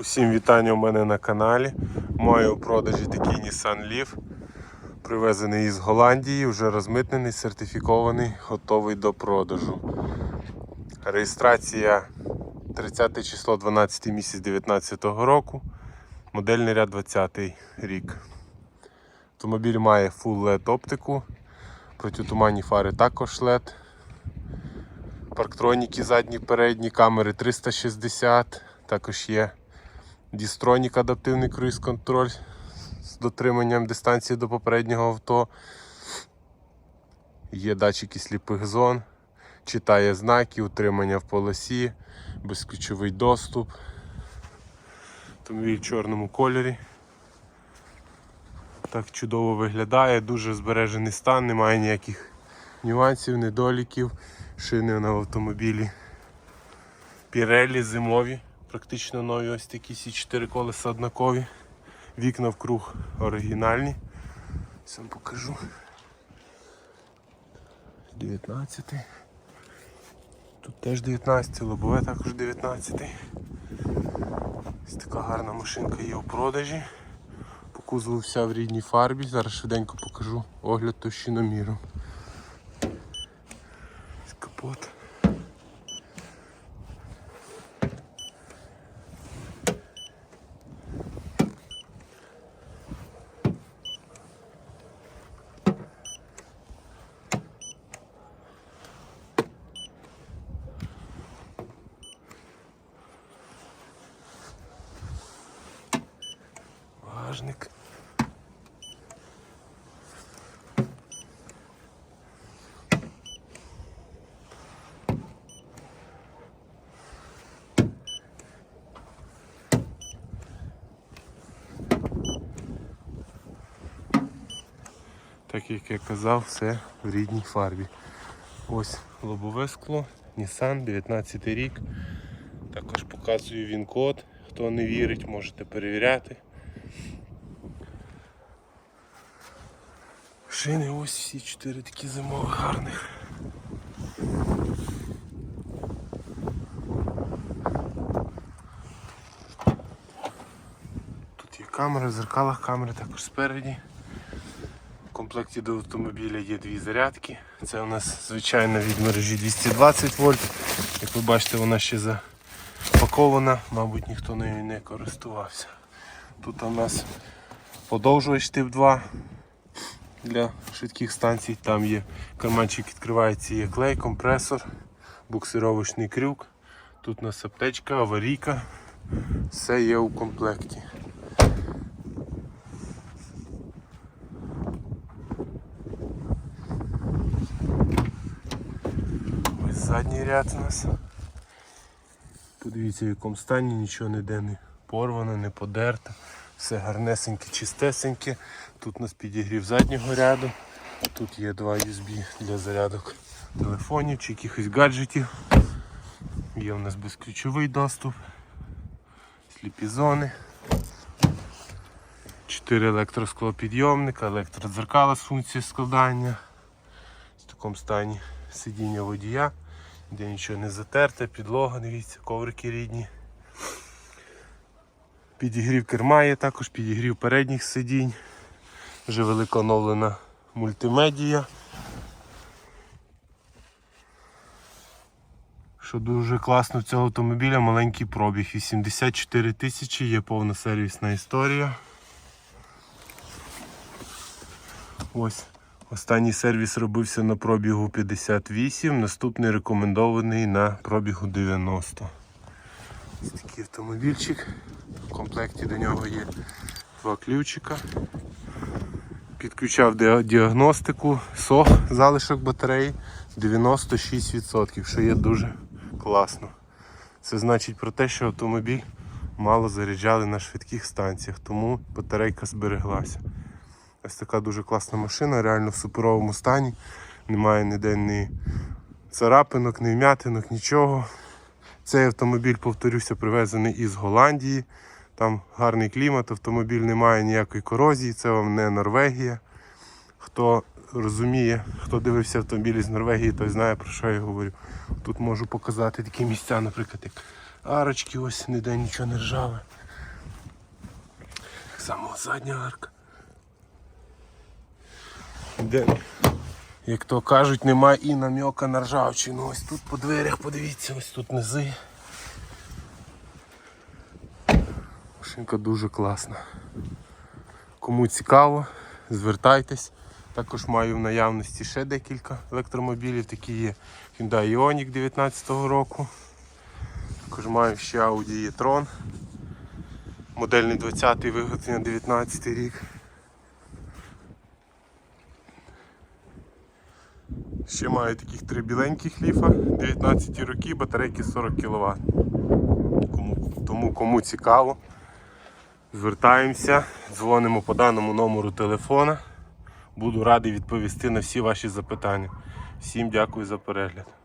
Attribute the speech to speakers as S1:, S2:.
S1: Усім вітання у мене на каналі. Маю у продажі такий Nissan Leaf. Привезений із Голландії, вже розмитнений, сертифікований, готовий до продажу. Реєстрація 30 число 12 місяць 2019 року. Модельний ряд 20 рік. Автомобіль має Full LED оптику. Протитуманні фари також LED. Парктроніки задні, передні, камери 360. Також є Дістронік адаптивний круїз-контроль з дотриманням дистанції до попереднього авто. Є датчики сліпих зон, читає знаки, утримання в полосі, безключовий доступ. Автомобіль в чорному кольорі. Так чудово виглядає, дуже збережений стан, немає ніяких нюансів, недоліків. Шини на автомобілі. Пірелі зимові, практично нові ось такі всі чотири колеса однакові. Вікна вкруг оригінальні. Сам покажу. 19. Тут теж 19, лобове також 19. Ось така гарна машинка є у продажі. По кузову вся в рідній фарбі. Зараз швиденько покажу огляд товщиноміром. Ось Капот. Багажник. Так як я казав, все в рідній фарбі. Ось лобове скло, Nissan, 19 рік. Також показую він код. Хто не вірить, можете перевіряти. Шини ось всі чотири такі зимові гарних. Тут є камери, в зеркалах камери також спереді. В комплекті до автомобіля є дві зарядки. Це у нас звичайно від мережі 220 вольт. Як ви бачите, вона ще запакована, мабуть ніхто нею не користувався. Тут у нас подовжувач тип 2 для швидких станцій. Там є карманчик відкривається, є клей, компресор, буксировочний крюк. Тут у нас аптечка, аварійка. Все є у комплекті. Ось задній ряд у нас. Подивіться в якому стані, нічого ніде не порвано, не подерто. Все гарнесеньке, чистесеньке. Тут у нас підігрів заднього ряду. Тут є два USB для зарядок телефонів чи якихось гаджетів. Є у нас безключовий доступ, сліпі зони. Чотири електросклопідйомника, електродзеркала з функцією складання. В такому стані сидіння водія, де нічого не затерте, підлога, дивіться, коврики рідні. Підігрів керма є також, підігрів передніх сидінь. Вже велика оновлена мультимедія. Що дуже класно в цього автомобіля маленький пробіг. 84 тисячі, є повна сервісна історія. Ось останній сервіс робився на пробігу 58, наступний рекомендований на пробігу 90. Ось такий автомобільчик. В комплекті до нього є два ключика. Підключав діагностику, сох, залишок батареї 96%, що є дуже класно. Це значить про те, що автомобіль мало заряджали на швидких станціях, тому батарейка збереглася. Ось така дуже класна машина, реально в суперовому стані. Немає ніде ні царапинок, ні вмятинок, нічого. Цей автомобіль, повторюся, привезений із Голландії. Там гарний клімат, автомобіль не має ніякої корозії, це вам не Норвегія. Хто розуміє, хто дивився автомобілі з Норвегії, той знає про що я говорю. Тут можу показати такі місця, наприклад, як арочки, ось ніде нічого не ржаве. Так само задня арка. Де, як то кажуть, немає і намьока на ржавчину. Ось тут по дверях, подивіться, ось тут низи. Машинка дуже класна. Кому цікаво, звертайтесь. Також маю в наявності ще декілька електромобілів, такі є Hyundai Ioniq 19 року. Також маю ще Audi e-tron. Модельний 20-й виготовлення 19 рік. Ще маю таких три біленьких ліфа 19 роки, батарейки 40 кВт. Тому кому цікаво, звертаємося, дзвонимо по даному номеру телефона. Буду радий відповісти на всі ваші запитання. Всім дякую за перегляд.